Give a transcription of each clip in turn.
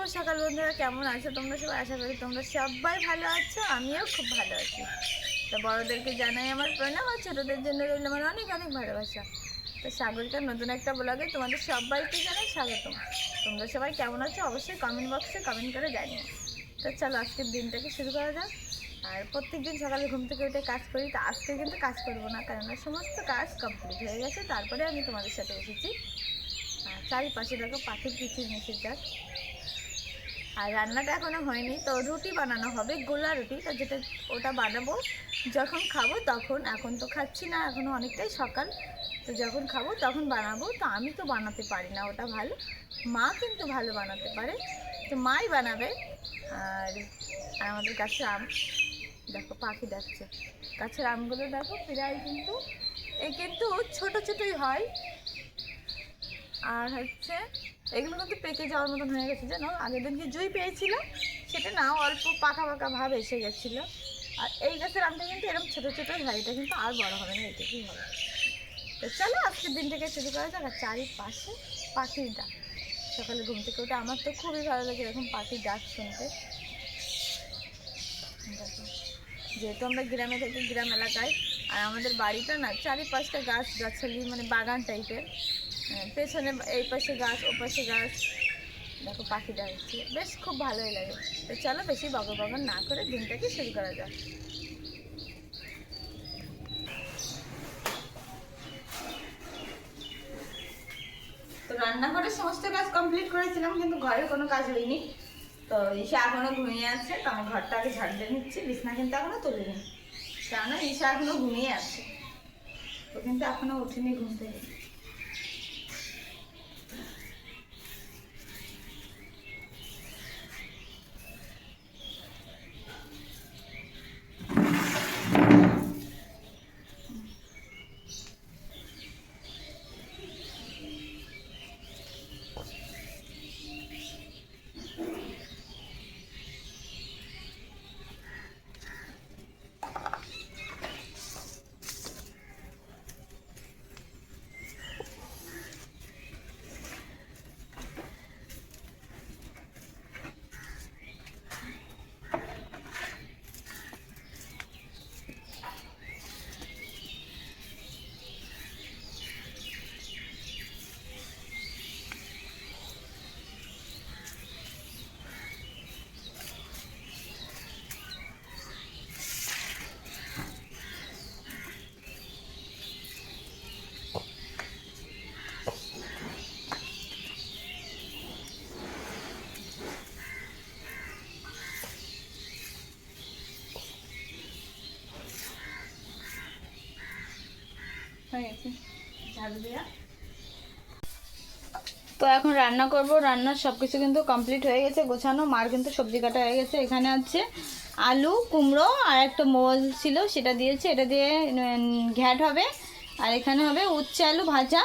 শুভ সকাল বন্ধুরা, কেমন আছো? তোমরা সবাই আশা করি তোমরা সবাই ভালো আছো, আমিও খুব ভালো আছি। তো বড়োদেরকে জানাই আমার প্রণাম আর ছোটোদের জন্য রইল আমার অনেক অনেক ভালোবাসা। তো সাগরিকার নতুন একটা ব্লগে তোমাদের সবাইকে জানাই স্বাগতম। তোমরা সবাই কেমন আছো? অবশ্যই কমেন্ট বক্সে কমেন্ট করে জানিও। তো চলো আজকের দিনটাকে শুরু করা যাক। আর প্রত্যেক দিন সকালে ঘুম থেকে উঠে কাজ করি, তো আজকে কিন্তু কাজ করব না কারণ সমস্ত কাজ কমপ্লিট হয়ে গেছে, তারপরে আমি তোমাদের সাথে এসেছি। চারিপাশে দেখো পাখির কিচির মিচির ডাক আর রান্নাটা এখনও হয়নি, তো রুটি বানানো হবে, গোলা রুটি। তো যেটা, ওটা বানাবো। যখন খাব তখন, এখন তো খাচ্ছি না, এখনও অনেকটাই সকাল। তো যখন খাব তখন বানাবো। তো আমি তো বানাতে পারি না, ওটা ভালো। মা কিন্তু ভালো বানাতে পারে। তো মাই বানাবে। আর আর আমাদের গাছের আম, দেখো পাখি দেখছে গাছের আমগুলো দেখো, প্রায় কিন্তু, এ কিন্তু ছোট ছোটই হয়। আর হচ্ছে এগুলো কিন্তু পেকে যাওয়ার মতন হয়ে গেছে, জানো? আগের দিন যে জুই পেয়েছিলাম, সেটা না, অল্প পাকা পাকা ভাব এসে গেছিল। আর এই গাছের আমটা কিন্তু এরকম ছোটো ছোটোই হয়, এটা কিন্তু আর বড় হবে না এটুকুই হবে? তো চলো, আজকের দিন থেকে শুরু করা যাক। আর চারিপাশে পাখির ডাক। সকালে ঘুম থেকে উঠে আমার তো খুবই ভালো লাগে এরকম পাখির ডাক শুনতে। যেহেতু আমরা গ্রামে থাকি, গ্রাম এলাকায় আর আমাদের বাড়িটা না চারিপাশটা গাছ গাছালি মানে বাগান টাইপের হ্যাঁ, পেছনে এই পাশে গাছ ও পাশে গাছ। দেখো পাখিটা হচ্ছে বেশ খুব ভালোই লাগে। তো চলো বেশি বগর বগর না করে দিনটাকে শুরু করা যাক। তো রান্নাঘরের সমস্ত কাজ কমপ্লিট করেছিলাম কিন্তু ঘরের কোনো কাজ হয়নি। তো ঈশা এখনও ঘুমিয়ে আছে তো আমি ঘরটা আগে ঝাড় দিয়ে নিচ্ছি। বিছনা কিন্তু এখনও তুলিনি। কেন ঈশা এখনও ঘুমিয়ে আছে। ও কিন্তু এখনও উঠিনি ঘুম থেকে। তো এখন রান্না করব। রান্নার সব কিছু কিন্তু কমপ্লিট হয়ে গেছে, গোছানো। মার কিন্তু সবজি কাটা হয়ে গেছে। এখানে আছে আলু, কুমড়ো আর একটা মোল ছিল, সেটা দিয়েছে। এটা দিয়ে ঘ্যাট হবে। আর এখানে হবে উচ্ছে আলু ভাজা।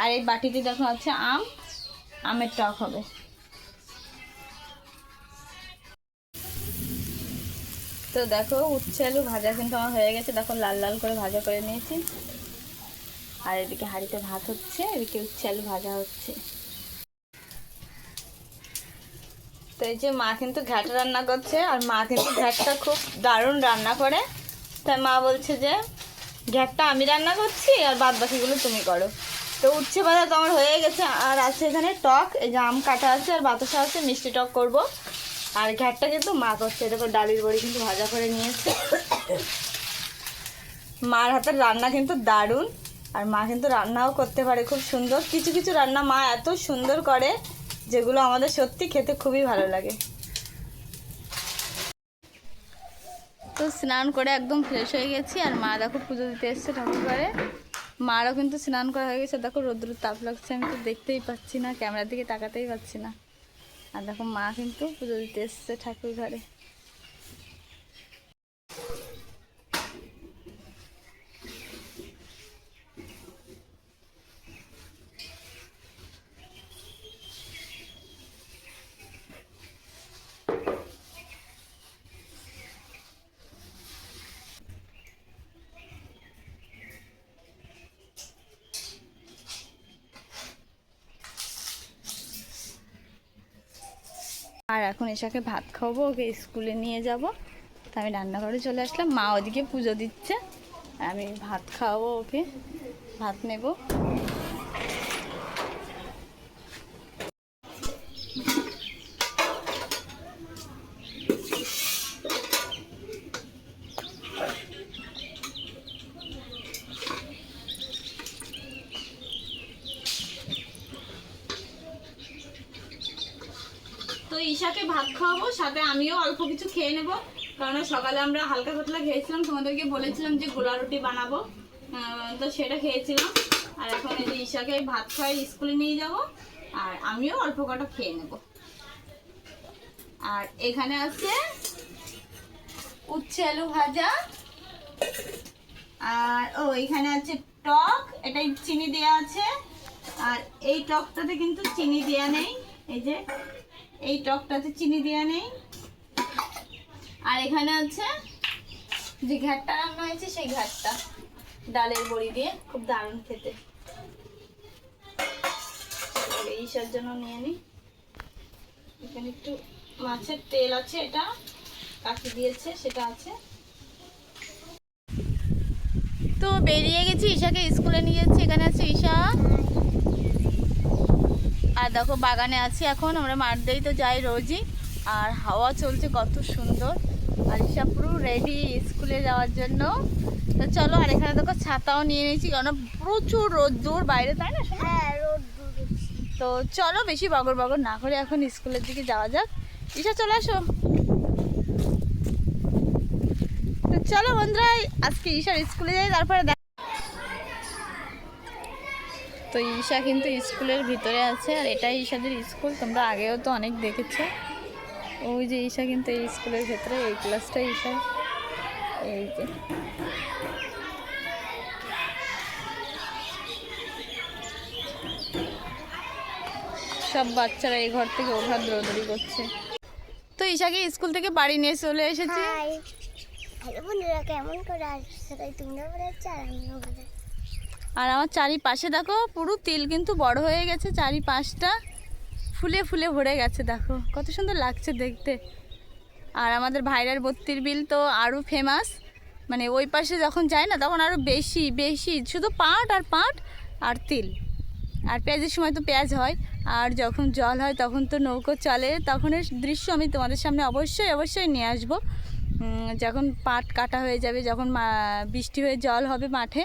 আর এই বাটিতে দেখো আছে আম। আমের টক হবে। তো দেখো, উচ্ছে আলু ভাজা কিন্তু আমার হয়ে গেছে। দেখো লাল লাল করে ভাজা করে নিয়েছি। আর এদিকে হাঁড়িতে ভাত হচ্ছে, এদিকে উচ্ছে আলু ভাজা হচ্ছে। তো এই যে মা কিন্তু ঘ্যাট রান্না করছে, আর মা কিন্তু ঘ্যাটটা খুব দারুণ রান্না করে। তাই মা বলছে যে, ঘ্যাটটা আমি রান্না করছি আর বাদ বাকিগুলো তুমি করো। তো উচ্ছে ভাজা তো আমার হয়ে গেছে, আর আছে এখানে টক, এই যে আম কাটা আছে আর বাতাসা আছে, মিষ্টি টক করব। আর ঘ্যাটটা কিন্তু মা করছে, দেখো ডালির বড়ি কিন্তু ভাজা করে নিয়েছে। মার হাতের রান্না কিন্তু দারুণ। আর মা কিন্তু রান্নাও করতে পারে, খুব সুন্দর। কিছু কিছু রান্না মা এত সুন্দর করে, যেগুলো আমাদের সত্যি খেতে খুবই ভালো লাগে। তো স্নান করে একদম ফ্রেশ হয়ে গেছি, আর মা দেখো পুজো দিতে এসছে ঠাকুর ঘরে মারও কিন্তু স্নান করা হয়ে গেছে। দেখো রোদ্র তাপ লাগছে, আমি তো দেখতেই পাচ্ছি না, ক্যামেরার দিকে তাকাতেই পাচ্ছি না। আর দেখো মা কিন্তু পুজো দিতে এসছে ঠাকুর ঘরে এখন এসাকে ভাত খাওয়াবো ওকে স্কুলে নিয়ে যাব। তা আমি রান্নাঘরে চলে আসলাম, মা ওদিকে পুজো দিচ্ছে। আমি ভাত খাওয়াবো ওকে, ভাত নেব তো ঈশাকে ভাত খাওয়াবো, সাথে আমিও অল্প কিছু খেয়ে নেব। কারণ সকালে আমরা হালকা পাতলা খেয়েছিলাম, তোমাদেরকে বলেছিলাম যে গোলা রুটি বানাবো। তো সেটা খেয়েছিলাম। আর এখন এই যে ঈশাকে ভাত খাওয়াই স্কুলে নিয়ে যাব, আর আমিও অল্প কটা খেয়ে নেব। আর এখানে আছে উচ্ছে আলু ভাজা। আর, ও, এখানে আছে টক, এটাই চিনি দেওয়া আছে। আর এই টকটাতে কিন্তু চিনি দেওয়া নেই। এই যে এই টকটাতে চিনি দেওয়া নেই। আর এখানে আছে যে ঘাটটা রান্না হয়েছে সেই ঘাটটা ডালের বড়ি দিয়ে, খুব দারুণ খেতে। ঈশার জন্য নিয়ে নিই এখানে একটু মাছের তেল আছে এটা, কাকি দিয়েছে, সেটা আছে। তো বেরিয়ে গেছি, ঈশাকে স্কুলে নিয়ে যাচ্ছি, এখানে আছে ঈশা। আর দেখো বাগানে আছি এখন আমরা মাঠদেই তো যাই রোজই। আর হাওয়া চলছে কত সুন্দর। আর ঈশা পুরো রেডি স্কুলে যাওয়ার জন্য। তো চলো আর এখানে দেখো ছাতাও নিয়ে নিয়েছি কারণ প্রচুর রোদ্দুর বাইরে তাই না হ্যাঁ রোদ দূরে তো চলো বেশি বগর বগর না করে এখন স্কুলের দিকে যাওয়া যাক। ঈশা চলে আসো। তো চলো বন্ধুরা আজকে ঈশার স্কুলে যাই তারপরে দেখ তো ঈশা কিন্তু স্কুলের ভিতরে আছে আর এটাই ঈশাদের স্কুল, তোমরা আগেও তো অনেক দেখেছ। ওই যে ঈশা কিন্তু এই স্কুলের ভেতরে, এই ক্লাসটা ঈশা এই যে। সব বাচ্চারা এই ঘর থেকে ও ঘর দৌড়দৌড়ি করছে। তো ঈশাকে স্কুল থেকে বাড়ি নিয়ে চলে এসেছি। হ্যালো বন্ধুরা, কেমন করে আসছে? তোমরা বলে যাচ্ছে আর আমিও আর আমার চারিপাশে দেখো পুরো তিল কিন্তু বড় হয়ে গেছে, চারিপাশটা ফুলে ফুলে ভরে গেছে, দেখো। কত সুন্দর লাগছে দেখতে। আর আমাদের ভাইরার বত্তির বিল তো আরও ফেমাস মানে ওই পাশে যখন যায় না, তখন আরও বেশি বেশি। শুধু পাট আর পাট আর তিল। আর পেঁয়াজের সময় তো পেঁয়াজ হয়। আর যখন জল হয়, তখন তো নৌকো চলে। তখনের দৃশ্য আমি তোমাদের সামনে অবশ্যই অবশ্যই নিয়ে আসব। যখন পাট কাটা হয়ে যাবে যখন বৃষ্টি হয়ে জল হবে মাঠে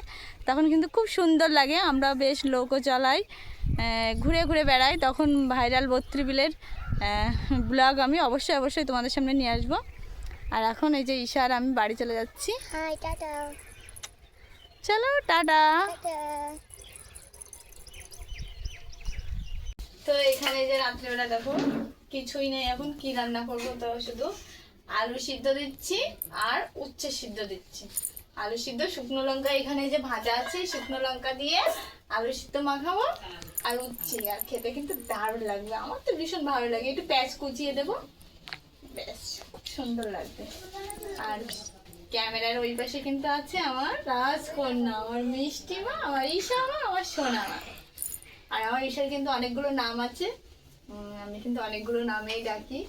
তখন কিন্তু খুব সুন্দর লাগে। আমরা বেশ লোকও চলাই ঘুরে ঘুরে বেড়াই। তখন ভাইরাল বত্রি বিলের ব্লগ আমি অবশ্যই অবশ্যই তোমাদের সামনে নিয়ে আসব। আর এখন এই যে ঈশা আর আমি বাড়ি চলে যাচ্ছি। চলো টাটা। তো এখানে যে রাত্রেবেলা দেখো কিছুই নেই এখন কি রান্না করব তো শুধু। আলু সিদ্ধ দিচ্ছি আর উচ্ছে সিদ্ধ দিচ্ছি। আলু সিদ্ধ, শুকনো লঙ্কা এখানে যে ভাজা আছে, শুকনো লঙ্কা দিয়ে আলু সিদ্ধ মাখাবো আর উচ্ছে। আর খেতে কিন্তু দারুণ লাগবে, আমার তো ভীষণ ভালো লাগে। একটু পেঁয়াজ কুচিয়ে দেবো। বেশ সুন্দর লাগবে। আর ক্যামেরার ওই পাশে কিন্তু আছে আমার রাজকন্যা, আমার মিষ্টি মা, আমার ঈশা মা, আমার সোনা মা। আর আমার ঈশার কিন্তু অনেকগুলো নাম আছে। আমি কিন্তু অনেকগুলো নামেই ডাকি।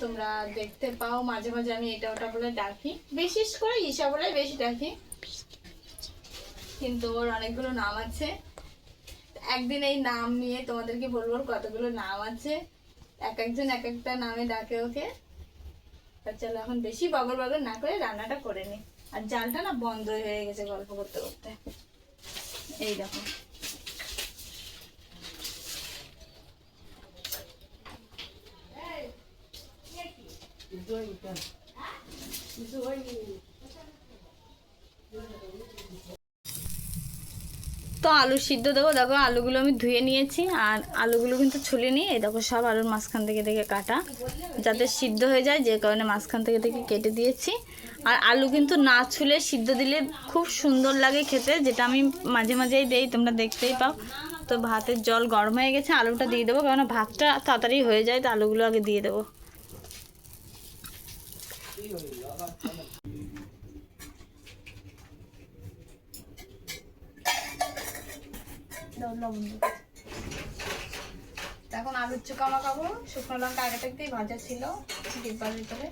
তোমরা দেখতে পাও, মাঝে মাঝে আমি এটা ওটা বলে ডাকি। বিশেষ করে ঈশা বলে বেশি ডাকি। কিন্তু ওর অনেকগুলো নাম আছে। একদিন এই নাম নিয়ে তোমাদেরকে বলব কতগুলো নাম আছে। এক একজন এক একটা নামে ডাকে ওকে। চলো এখন বেশি বগর বগর না করে রান্নাটা করে নি। আর জালটা না বন্ধ হয়ে গেছে গল্প করতে করতে। এই দেখো। তো আলু সিদ্ধ দেবো, দেখো আলুগুলো আমি ধুয়ে নিয়েছি, আর আলুগুলো কিন্তু ছুলে নিয়ে দেখো সব আলুর মাঝখান থেকে থেকে কাটা, যাতে সিদ্ধ হয়ে যায়, যে কারণে মাঝখান থেকে থেকে কেটে দিয়েছি। আর আলু কিন্তু না ছুলে সিদ্ধ দিলে খুব সুন্দর লাগে খেতে, যেটা আমি মাঝে মাঝেই দেই, তোমরা দেখতেই পাও। তো ভাতের জল গরম হয়ে গেছে, আলুটা দিয়ে দেবো কারণ ভাতটা তাড়াতাড়ি হয়ে যায়, তো আলুগুলো আগে দিয়ে দেবো। এখন আলুর চোখা মাখাবো। শুকনো লঙ্কা আগে থাকতেই ভাজা ছিল ডিব্বার ভিতরে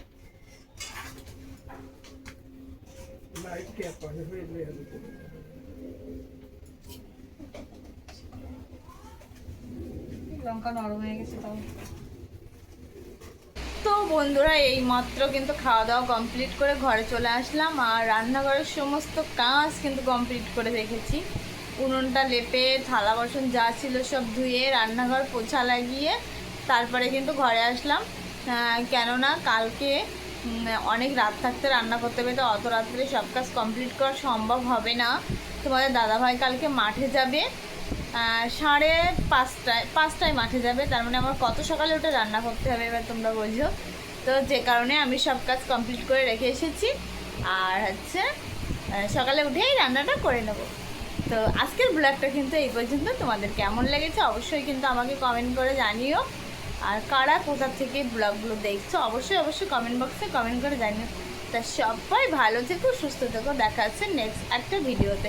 লঙ্কা নরম হয়ে গেছে তাও। তো বন্ধুরা এই মাত্র কিন্তু খাওয়া দাওয়া কমপ্লিট করে ঘরে চলে আসলাম আর রান্নাঘরের সমস্ত কাজ কিন্তু কমপ্লিট করে রেখেছি। উনুনটা লেপে, থালা বাসন যা ছিল সব ধুয়ে, রান্নাঘর পোছা লাগিয়ে তারপরে কিন্তু ঘরে আসলাম। কেননা কালকে অনেক রাত থাকতে রান্না করতে হবে তো অত রাত্রে সব কাজ কমপ্লিট করা সম্ভব হবে না। তোমাদের দাদাভাই কালকে মাঠে যাবে সাড়ে পাঁচটায় পাঁচটায় মাঠে যাবে। তার মানে আমার কত সকালে উঠে রান্না করতে হবে এবার তোমরা বোঝো। তো যে কারণে আমি সব কাজ কমপ্লিট করে রেখে এসেছি। আর হচ্ছে সকালে উঠেই রান্নাটা করে নেব। তো আজকের ব্লগটা কিন্তু এই পর্যন্ত। তোমাদের কেমন লেগেছে অবশ্যই কিন্তু আমাকে কমেন্ট করে জানিও। আর কারা কোথা থেকে ব্লগগুলো দেখছ, অবশ্যই অবশ্যই কমেন্ট বক্সে কমেন্ট করে জানিও। তা সবাই ভালো থেকো, সুস্থ থেকো। দেখা হচ্ছে নেক্সট একটা ভিডিওতে